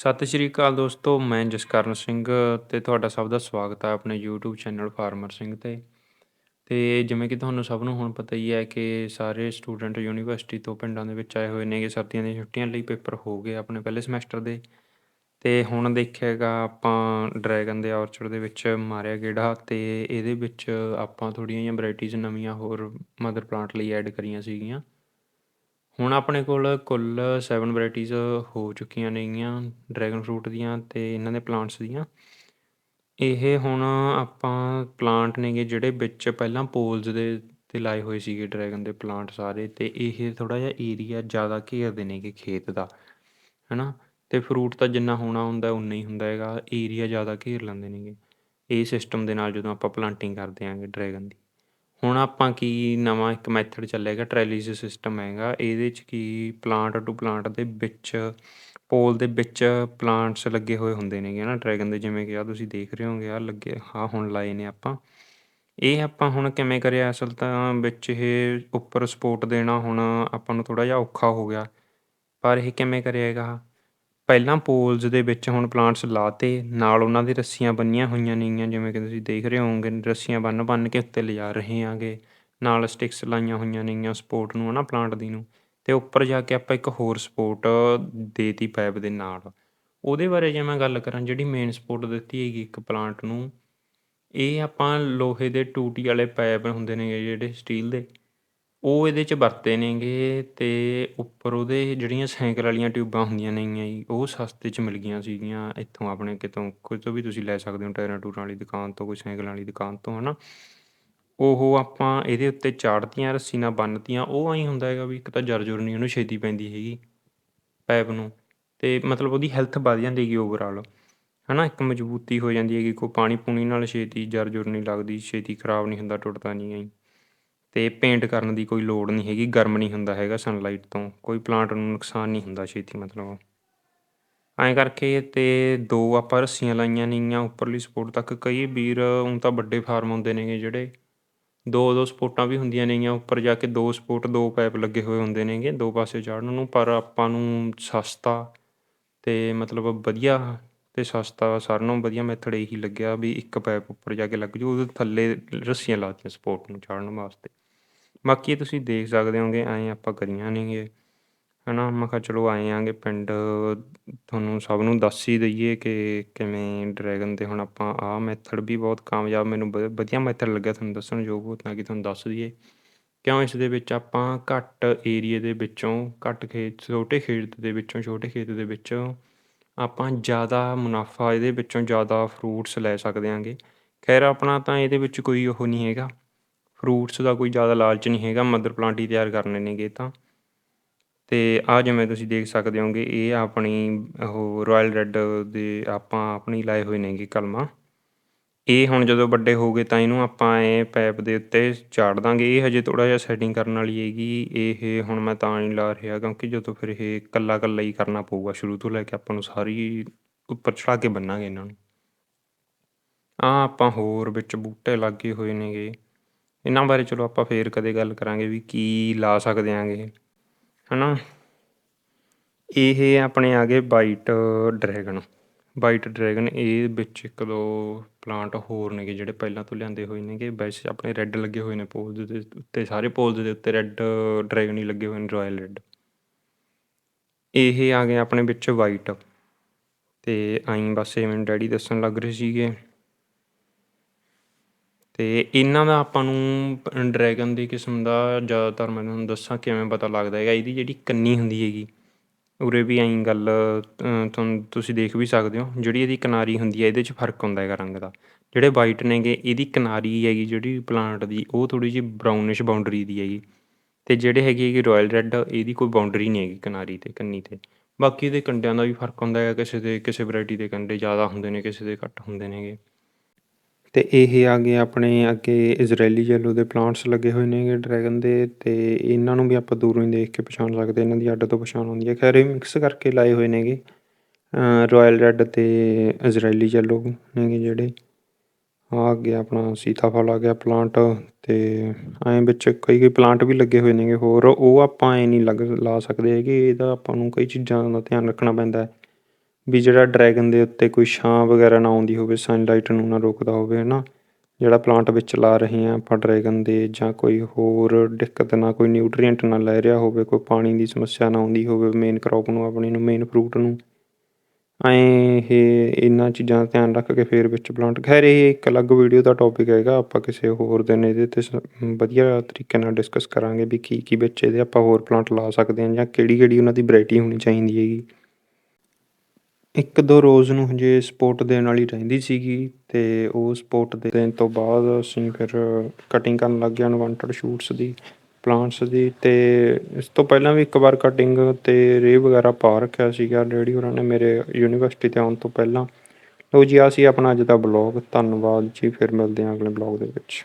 ਸਤਿ ਸ਼੍ਰੀ ਅਕਾਲ ਦੋਸਤੋ, ਮੈਂ ਜਸਕਰਨ ਸਿੰਘ ਤੇ ਤੁਹਾਡਾ ਸਭ ਦਾ ਸਵਾਗਤ ਹੈ ਆਪਣੇ YouTube ਚੈਨਲ ਫਾਰਮਰ ਸਿੰਘ ਤੇ। ਤੇ ਜਿਵੇਂ ਕਿ ਤੁਹਾਨੂੰ ਸਭ ਨੂੰ ਹੁਣ ਪਤਾ ਹੀ ਹੈ ਕਿ ਸਾਰੇ ਸਟੂਡੈਂਟ ਯੂਨੀਵਰਸਿਟੀ ਤੋਂ ਪਿੰਡਾਂ ਦੇ ਵਿੱਚ ਆਏ ਹੋਏ ਨੇਗੇ, ਸਰਦੀਆਂ ਦੀਆਂ ਛੁੱਟੀਆਂ ਲਈ ਪੇਪਰ ਹੋ ਗਏ ਆਪਣੇ ਪਹਿਲੇ ਸਮੈਸਟਰ ਦੇ। ਤੇ ਹੁਣ ਦੇਖਿਆਗਾ ਆਪਾਂ ਡਰੈਗਨ ਦੇ ਔਰਚਡ ਦੇ ਵਿੱਚ ਮਾਰਿਆ ਗੇੜਾ ਤੇ ਇਹਦੇ ਵਿੱਚ ਆਪਾਂ ਥੋੜੀਆਂ ਜਿਹੀਆਂ ਵੈਰਾਈਟੀਆਂ ਨਵੀਆਂ ਹੋਰ ਮਦਰ ਪਲਾਂਟ ਲਈ ਐਡ ਕਰੀਆਂ ਸੀਗੀਆਂ। ਹੁਣ ਆਪਣੇ ਕੋਲ ਕੁੱਲ 7 ਵੈਰਾਈਟੀਆਂ ਹੋ ਚੁੱਕੀਆਂ ਨੇਗੀਆਂ ਡਰੈਗਨ ਫਰੂਟ ਦੀਆਂ ਤੇ ਇਹਨਾਂ ਦੇ ਪਲਾਂਟਸ ਦੀਆਂ। ਇਹ ਹੁਣ ਆਪਾਂ ਪਲਾਂਟ ਨੇਗੇ ਜਿਹੜੇ ਵਿੱਚ ਪਹਿਲਾਂ ਪੋਲਸ ਦੇ, ਤੇ ਲਾਏ ਹੋਏ ਸੀਗੇ ਡਰੈਗਨ ਦੇ ਪਲਾਂਟ ਸਾਰੇ, ਤੇ ਇਹ ਥੋੜਾ ਜਿਹਾ ਏਰੀਆ ਜ਼ਿਆਦਾ ਘੇਰਦੇ ਨੇਗੇ ਖੇਤ ਦਾ, ਹਨਾ? ਤੇ ਫਰੂਟ ਤਾਂ ਜਿੰਨਾ ਹੋਣਾ ਹੁੰਦਾ ਉਨਾ ਹੀ ਹੁੰਦਾ ਹੈਗਾ। ਏਰੀਆ ਜ਼ਿਆਦਾ ਘੇਰ ਲੈਂਦੇ ਨੇਗੇ। ਇਹ ਸਿਸਟਮ ਦੇ ਨਾਲ ਜਦੋਂ ਆਪਾਂ ਪਲਾਂਟਿੰਗ ਕਰਦੇ ਆਂਗੇ ਡਰੈਗਨ ਦੀ। ਹੁਣ ਆਪਾਂ ਕੀ ਨਵਾਂ ਇੱਕ ਮੈਥਡ ਚੱਲੇਗਾ ਟ੍ਰੈਲਿਸ ਸਿਸਟਮ ਹੈਗਾ। ਇਹਦੇ 'ਚ ਕੀ ਪਲਾਂਟ ਟੂ ਪਲਾਂਟ ਦੇ ਵਿੱਚ ਪੋਲ ਦੇ ਵਿੱਚ ਪਲਾਂਟਸ ਲੱਗੇ ਹੋਏ ਹੁੰਦੇ ਨੇਗੇ ਨਾ ਡਰੈਗਨ ਦੇ, ਜਿਵੇਂ ਕਿ ਆ ਤੁਸੀਂ ਦੇਖ ਰਹੇ ਹੋਗੇ ਆ ਲੱਗੇ ਆ ਹੁਣ ਲਾਏ ਨੇ ਆਪਾਂ। ਇਹ ਆਪਾਂ ਹੁਣ ਕਿਵੇਂ ਕਰਿਆ? ਅਸਲ ਤਾਂ ਵਿੱਚ ਇਹ ਉੱਪਰ ਸਪੋਰਟ ਦੇਣਾ ਹੁਣ ਆਪਾਂ ਨੂੰ ਥੋੜਾ ਜਿਹਾ ਔਖਾ ਹੋ ਗਿਆ। ਪਰ ਇਹ ਕਿਵੇਂ ਕਰਿਆ ਹੈਗਾ? ਪਹਿਲਾਂ ਪੋਲਸ ਦੇ ਵਿੱਚ ਹੁਣ ਪਲਾਂਟਸ ਲਾਤੇ, ਨਾਲ ਉਹਨਾਂ ਦੀ ਰੱਸੀਆਂ ਬੰਨੀਆਂ ਹੋਈਆਂ ਨੇਗੀਆਂ, ਜਿਵੇਂ ਕਿ ਤੁਸੀਂ ਦੇਖ ਰਹੇ ਹੋਵੋਗੇ, ਰੱਸੀਆਂ ਬੰਨ ਬੰਨ ਕੇ ਉੱਤੇ ਲਿਜਾ ਰਹੇ ਆਂਗੇ, ਨਾਲ ਸਟਿਕਸ ਲਾਈਆਂ ਹੋਈਆਂ ਨੇਗੀਆਂ ਸਪੋਰਟ ਨੂੰ ਹਨਾ ਪਲਾਂਟ ਦੀ ਨੂੰ, ਤੇ ਉੱਪਰ ਜਾ ਕੇ ਆਪਾਂ ਇੱਕ ਹੋਰ ਸਪੋਰਟ ਦੇਤੀ ਪਾਈਪ ਦੇ ਨਾਲ। ਉਹਦੇ ਬਾਰੇ ਜੇ ਮੈਂ ਗੱਲ ਕਰਾਂ, ਜਿਹੜੀ ਮੇਨ ਸਪੋਰਟ ਦਿੱਤੀ ਹੈਗੀ ਇੱਕ ਪਲਾਂਟ ਨੂੰ, ਇਹ ਆਪਾਂ ਲੋਹੇ ਦੇ ਟੂਟੀ ਵਾਲੇ ਪਾਈਪ ਹੁੰਦੇ ਨੇਗੇ ਜਿਹੜੇ ਸਟੀਲ ਦੇ ਉਹ ਇਹਦੇ 'ਚ ਵਰਤੇ ਨੇਗੇ ਅਤੇ ਉੱਪਰ ਉਹਦੇ ਜਿਹੜੀਆਂ ਸਾਈਕਲ ਵਾਲੀਆਂ ਟਿਊਬਾਂ ਹੁੰਦੀਆਂ ਨੇਗੀਆਂ ਜੀ, ਉਹ ਸਸਤੇ 'ਚ ਮਿਲ ਗਈਆਂ ਸੀਗੀਆਂ ਇੱਥੋਂ ਆਪਣੇ ਕਿਤੋਂ ਕਿਤੋਂ ਵੀ ਤੁਸੀਂ ਲੈ ਸਕਦੇ ਹੋ ਟਾਇਰਾਂ ਟੂਰਾਂ ਵਾਲੀ ਦੁਕਾਨ ਤੋਂ, ਕੋਈ ਸਾਈਕਲਾਂ ਵਾਲੀ ਦੁਕਾਨ ਤੋਂ ਹੈ ਨਾ ਉਹ ਆਪਾਂ ਇਹਦੇ ਉੱਤੇ ਚਾੜਤੀਆਂ ਰੱਸੀ ਨਾਲ ਬੰਨਤੀਆਂ, ਉਹ ਐਂ ਹੁੰਦਾ ਹੈਗਾ ਵੀ ਇੱਕ ਤਾਂ ਜਰ ਜੁਰ ਨਹੀਂ ਉਹਨੂੰ ਛੇਤੀ ਪੈਂਦੀ ਹੈਗੀ ਪੈਪ ਨੂੰ ਅਤੇ ਮਤਲਬ ਉਹਦੀ ਹੈਲਥ ਵੱਧ ਜਾਂਦੀ ਹੈਗੀ ਓਵਰਆਲ ਹੈ ਨਾ ਇੱਕ ਮਜ਼ਬੂਤੀ ਹੋ ਜਾਂਦੀ ਹੈਗੀ, ਕੋਈ ਪਾਣੀ ਪੂਣੀ ਨਾਲ ਛੇਤੀ ਜਰ ਜੁਰ ਨਹੀਂ ਲੱਗਦੀ, ਛੇਤੀ ਖਰਾਬ ਨਹੀਂ ਹੁੰਦਾ, ਟੁੱਟਦਾ ਨਹੀਂ ਹੈ ਜੀ ਅਤੇ ਪੇਂਟ ਕਰਨ ਦੀ ਕੋਈ ਲੋੜ ਨਹੀਂ ਹੈਗੀ, ਗਰਮ ਨਹੀਂ ਹੁੰਦਾ ਹੈਗਾ ਸਨਲਾਈਟ ਤੋਂ, ਕੋਈ ਪਲਾਂਟ ਨੂੰ ਨੁਕਸਾਨ ਨਹੀਂ ਹੁੰਦਾ ਛੇਤੀ ਮਤਲਬ। ਐਂ ਕਰਕੇ ਤੇ ਦੋ ਆਪਾਂ ਰੱਸੀਆਂ ਲਾਈਆਂ ਨੇਗੀਆਂ, ਉੱਪਰਲੀ ਸਪੋਰਟ ਤੱਕ ਕਈ ਵੀਰ ਹੁਣ ਤਾਂ ਵੱਡੇ ਫਾਰਮ ਹੁੰਦੇ ਨੇਗੇ ਜਿਹੜੇ। ਦੋ ਦੋ ਸਪੋਰਟਾਂ ਵੀ ਹੁੰਦੀਆਂ ਨੇਗੀਆਂ, ਉੱਪਰ ਜਾ ਕੇ ਦੋ ਸਪੋਰਟ ਦੋ ਪਾਈਪ ਲੱਗੇ ਹੋਏ ਹੁੰਦੇ ਨੇਗੇ ਦੋ ਪਾਸੇ ਚੜ੍ਹਨ ਨੂੰ, ਪਰ ਆਪਾਂ ਨੂੰ ਸਸਤਾ ਤੇ ਮਤਲਬ ਵਧੀਆ ਤੇ ਸਸਤਾ ਸਾਰਿਆਂ ਨਾਲੋਂ ਵਧੀਆ ਮੈਥਡ ਇਹੀ ਲੱਗਿਆ ਵੀ ਇੱਕ ਪਾਈਪ ਉੱਪਰ ਜਾ ਕੇ ਲੱਗ ਜੂ, ਉਹਦੇ ਥੱਲੇ ਰੱਸੀਆਂ ਲਾਤੀਆਂ ਸਪੋਰਟ ਨੂੰ ਚਾੜਨ ਵਾਸਤੇ। ਬਾਕੀ ਤੁਸੀਂ ਦੇਖ ਸਕਦੇ ਹੋਗੇ, ਐਂ ਆਪਾਂ ਕਰੀਆਂ ਨੇਗੇ ਹਨਾ, ਮੈਂ ਕਿਹਾ ਚਲੋ ਆਏ ਆਂਗੇ ਪਿੰਡ ਤੁਹਾਨੂੰ ਸਭ ਨੂੰ ਦੱਸ ਹੀ ਦਈਏ ਕਿ ਕਿਵੇਂ ਡਰੈਗਨ ਤੇ ਹੁਣ ਆਪਾਂ ਆਹ ਮੈਥਡ ਵੀ ਬਹੁਤ ਕਾਮਯਾਬ, ਮੈਨੂੰ ਵ- ਵਧੀਆ ਮੈਥਡ ਲੱਗਿਆ ਤੁਹਾਨੂੰ ਦੱਸਣ ਯੋਗ ਹੋ ਤਾਂ ਕਿ ਤੁਹਾਨੂੰ ਦੱਸ ਦਈਏ। ਕਿਉਂ ਇਸ ਦੇ ਵਿੱਚ ਆਪਾਂ ਘੱਟ ਏਰੀਏ ਦੇ ਵਿੱਚੋਂ, ਘੱਟ ਖੇਤ, ਛੋਟੇ ਖੇਤ ਦੇ ਵਿੱਚੋਂ, ਛੋਟੇ ਖੇਤ ਦੇ ਵਿੱਚੋਂ ਆਪਾਂ ਜ਼ਿਆਦਾ ਮੁਨਾਫਾ ਇਹਦੇ ਵਿੱਚੋਂ ਜ਼ਿਆਦਾ ਫਰੂਟਸ ਲੈ ਸਕਦੇ ਆਂਗੇ ਖੈਰ, ਆਪਣਾ ਤਾਂ ਇਹਦੇ ਵਿੱਚ ਕੋਈ ਉਹ ਨਹੀਂ ਹੈਗਾ। ਫਰੂਟਸ ਦਾ ਕੋਈ ਜ਼ਿਆਦਾ ਲਾਲਚ ਨਹੀਂ ਹੈਗਾ ਮਦਰ ਪਲਾਂਟ ਹੀ ਤਿਆਰ ਕਰਨੇ ਨੇਗੇ ਤਾਂ। ਤੇ ਆ ਜਿਵੇਂ ਤੁਸੀਂ ਦੇਖ ਸਕਦੇ ਹੋਗੇ, ਇਹ ਆਪਣੀ ਉਹ ਰਾਇਲ ਰੈੱਡ ਦੇ ਆਪਾਂ ਆਪਣੀ ਲਾਏ ਹੋਏ ਨੇਗੇ ਕਲਮਾਂ। ਇਹ ਹੁਣ ਜਦੋਂ ਵੱਡੇ ਹੋ ਗਏ ਤਾਂ ਇਹਨੂੰ ਆਪਾਂ ਐ ਪੈਪ ਦੇ ਉੱਤੇ ਚਾੜ ਦਾਂਗੇ। ਇਹ ਹਜੇ ਥੋੜਾ ਜਿਹਾ ਸੈਟਿੰਗ ਕਰਨ ਵਾਲੀ ਹੈਗੀ। ਇਹ ਹੁਣ ਮੈਂ ਤਾਂ ਨਹੀਂ ਲਾ ਰਿਹਾ ਕਿਉਂਕਿ ਜਦੋਂ ਫਿਰ ਇਹ ਕੱਲਾ ਕੱਲਾ ਹੀ ਕਰਨਾ ਪਊਗਾ, ਸ਼ੁਰੂ ਤੋਂ ਲੈ ਕੇ ਆਪਾਂ ਨੂੰ ਸਾਰੀ ਉੱਪਰ ਚੜਾ ਕੇ ਬੰਨਾਂਗੇ ਇਹਨਾਂ ਨੂੰ। ਆ ਆਪਾਂ ਹੋਰ ਵਿੱਚ ਬੂਟੇ ਲੱਗੇ ਹੋਏ ਨੇਗੇ। ਇਹਨਾਂ ਬਾਰੇ ਚਲੋ ਆਪਾਂ ਫੇਰ ਕਦੇ ਗੱਲ ਕਰਾਂਗੇ ਵੀ ਕੀ ਲਾ ਸਕਦੇ ਆਂਗੇ, ਹਨਾ? ਇਹ ਆਪਣੇ ਆ ਗਏ ਵਾਈਟ ਡਰੈਗਨ ਵਾਈਟ ਡਰੈਗਨ ਇਹ ਵਿੱਚ ਇੱਕ ਦੋ ਪਲਾਂਟ ਹੋਰ ਨੇਗੇ ਜਿਹੜੇ ਪਹਿਲਾਂ ਤੋਂ ਲਿਆਂਦੇ ਹੋਏ ਨੇਗੇ। ਵੈਸੇ ਆਪਣੇ ਰੈੱਡ ਲੱਗੇ ਹੋਏ ਨੇ ਪੋਲਸ ਦੇ ਉੱਤੇ, ਸਾਰੇ ਪੋਲਸ ਦੇ ਉੱਤੇ ਰੈੱਡ ਡਰੈਗਨ ਹੀ ਲੱਗੇ ਹੋਏ ਨੇ ਰਾਇਲ ਰੈੱਡ ਇਹ ਆ ਗਏ ਆਪਣੇ ਵਿੱਚ ਵਾਈਟ ਤੇ ਆਈ ਬਸ ਇਹ ਮੈਨੂੰ ਡੈਡੀ ਦੱਸਣ ਲੱਗ ਰਹੇ ਸੀਗੇ। ਅਤੇ ਇਹਨਾਂ ਦਾ ਆਪਾਂ ਨੂੰ ਡਰੈਗਨ ਦੀ ਕਿਸਮ ਦਾ ਜ਼ਿਆਦਾਤਰ ਮੈਂ ਤੁਹਾਨੂੰ ਦੱਸਾਂ ਕਿਵੇਂ ਪਤਾ ਲੱਗਦਾ ਹੈਗਾ, ਇਹਦੀ ਜਿਹੜੀ ਕੰਨੀ ਹੁੰਦੀ ਹੈਗੀ, ਉਰੇ ਵੀ ਐਂ ਗੱਲ ਤੁਹਾਨੂੰ ਤੁਸੀਂ ਦੇਖ ਵੀ ਸਕਦੇ ਹੋ, ਜਿਹੜੀ ਇਹਦੀ ਕਿਨਾਰੀ ਹੁੰਦੀ ਹੈ, ਇਹਦੇ 'ਚ ਫ਼ਰਕ ਹੁੰਦਾ ਹੈਗਾ ਰੰਗ ਦਾ। ਜਿਹੜੇ ਵਾਈਟ ਨੇਗੇ, ਇਹਦੀ ਕਿਨਾਰੀ ਹੈਗੀ, ਜਿਹੜੀ ਪਲਾਂਟ ਦੀ, ਉਹ ਥੋੜ੍ਹੀ ਜਿਹੀ ਬਰਾਊਨਿਸ਼ ਬਾਉਂਡਰੀ ਦੀ ਹੈਗੀ। ਅਤੇ ਜਿਹੜੇ ਹੈਗੇ ਹੈਗੇ ਰੋਇਲ ਰੈੱਡ ਇਹਦੀ ਕੋਈ ਬਾਉਂਡਰੀ ਨਹੀਂ ਹੈਗੀ ਕਿਨਾਰੀ ਤੇ, ਕੰਨੀ ਤੇ। ਬਾਕੀ ਇਹਦੇ ਕੰਡਿਆਂ ਦਾ ਵੀ ਫ਼ਰਕ ਹੁੰਦਾ ਹੈਗਾ, ਕਿਸੇ ਦੇ, ਕਿਸੇ ਵੈਰਾਈਟੀ ਦੇ ਕੰਡੇ ਜ਼ਿਆਦਾ ਹੁੰਦੇ ਨੇ, ਕਿਸੇ ਦੇ ਘੱਟ ਹੁੰਦੇ ਨੇਗੇ। ਅਤੇ ਇਹ ਆ ਗਏ ਆਪਣੇ ਅੱਗੇ ਇਜ਼ਰਾਈਲੀ ਯੈਲੋ ਦੇ ਪਲਾਂਟਸ ਲੱਗੇ ਹੋਏ ਨੇਗੇ ਡਰੈਗਨ ਦੇ ਅਤੇ ਇਹਨਾਂ ਨੂੰ ਵੀ ਆਪਾਂ ਦੂਰੋਂ ਹੀ ਦੇਖ ਕੇ ਪਛਾਣ ਸਕਦੇ ਇਹਨਾਂ ਦੀ ਅੱਡ ਤੋਂ ਪਛਾਣ ਹੁੰਦੀ ਹੈ। ਖੈਰ, ਇਹ ਮਿਕਸ ਕਰਕੇ ਲਾਏ ਹੋਏ ਨੇਗੇ। ਰੋਇਲ ਰੈੱਡ ਅਤੇ ਇਜ਼ਰਾਈਲੀ ਯੈਲੋ ਨੇਗੇ ਜਿਹੜੇ। ਆ ਅੱਗੇ ਆਪਣਾ ਸੀਤਾਫਲ, ਆ ਗਿਆ ਪਲਾਂਟ ਤੇ ਐਂ ਵਿੱਚ ਕਈ ਕਈ ਪਲਾਂਟ ਵੀ ਲੱਗੇ ਹੋਏ ਨੇਗੇ। ਹੋਰ ਉਹ ਆਪਾਂ ਐ ਨਹੀਂ ਲੱਗ, ਲਾ ਸਕਦੇ ਹੈਗੇ। ਇਹਦਾ ਆਪਾਂ ਨੂੰ ਕਈ ਚੀਜ਼ਾਂ ਦਾ ਧਿਆਨ ਰੱਖਣਾ ਪੈਂਦਾ ਵੀ ਜਿਹੜਾ ਡਰੈਗਨ ਦੇ ਉੱਤੇ ਕੋਈ ਛਾਂ ਵਗੈਰਾ ਨਾ ਆਉਂਦੀ ਹੋਵੇ ਸਨਲਾਈਟ ਨੂੰ ਨਾ ਰੋਕਦਾ ਹੋਵੇ ਹੈ ਨਾ ਜਿਹੜਾ ਪਲਾਂਟ ਵਿੱਚ ਲਾ ਰਹੇ ਹਾਂ ਆਪਾਂ ਡਰੈਗਨ ਦੇ ਜਾਂ ਕੋਈ ਹੋਰ ਦਿੱਕਤ ਨਾ, ਕੋਈ ਨਿਊਟਰੀਐਂਟ ਨਾ ਲੈ ਰਿਹਾ ਹੋਵੇ, ਕੋਈ ਪਾਣੀ ਦੀ ਸਮੱਸਿਆ ਨਾ ਆਉਂਦੀ ਹੋਵੇ ਮੇਨ ਕਰੋਪ ਨੂੰ, ਆਪਣੀ ਨੂੰ ਮੇਨ ਫਰੂਟ ਨੂੰ, ਐਂ ਇਹ ਇਹਨਾਂ ਚੀਜ਼ਾਂ ਦਾ ਧਿਆਨ ਰੱਖ ਕੇ ਫਿਰ ਵਿੱਚ ਪਲਾਂਟ ਖੈਰ ਇਹ ਇੱਕ ਅਲੱਗ ਵੀਡੀਓ ਦਾ ਟੌਪਿਕ ਹੈਗਾ, ਆਪਾਂ ਕਿਸੇ ਹੋਰ ਦਿਨ ਇਹਦੇ 'ਤੇ ਸ- ਵਧੀਆ ਤਰੀਕੇ ਨਾਲ ਡਿਸਕਸ ਕਰਾਂਗੇ ਵੀ ਕੀ ਕੀ ਵਿੱਚ ਇਹਦੇ ਆਪਾਂ ਹੋਰ ਪਲਾਂਟ ਲਾ ਸਕਦੇ ਹਾਂ ਜਾਂ ਕਿਹੜੀ ਕਿਹੜੀ ਉਹਨਾਂ ਦੀ ਵੈਰਾਈਟੀ ਹੋਣੀ ਚਾਹੀਦੀ ਹੈਗੀ। ਇੱਕ ਦੋ ਰੋਜ਼ ਨੂੰ ਹਜੇ ਸਪੋਰਟ ਦੇਣ ਵਾਲੀ ਰਹਿੰਦੀ ਸੀਗੀ ਅਤੇ ਉਹ ਸਪੋਰਟ ਦੇਣ ਤੋਂ ਬਾਅਦ ਅਸੀਂ ਫਿਰ ਕਟਿੰਗ ਕਰਨ ਲੱਗ ਗਏ ਅਨਵਾਂਟਡ ਸ਼ੂਟਸ ਦੀ ਪਲਾਂਟਸ ਦੀ ਅਤੇ ਇਸ ਤੋਂ ਪਹਿਲਾਂ ਵੀ ਇੱਕ ਵਾਰ ਕਟਿੰਗ ਅਤੇ ਰੇਹ ਵਗੈਰਾ ਪਾ ਰੱਖਿਆ ਸੀਗਾ, ਡੈਡੀ ਹੋਰਾਂ ਨੇ ਮੇਰੇ ਯੂਨੀਵਰਸਿਟੀ ਤੇ ਆਉਣ ਤੋਂ ਪਹਿਲਾਂ। ਲਓ ਜੀ ਆ ਸੀ ਆਪਣਾ ਅੱਜ ਦਾ ਬਲੋਗ ਧੰਨਵਾਦ ਜੀ, ਫਿਰ ਮਿਲਦੇ ਹਾਂ ਅਗਲੇ ਬਲੋਗ ਦੇ ਵਿੱਚ।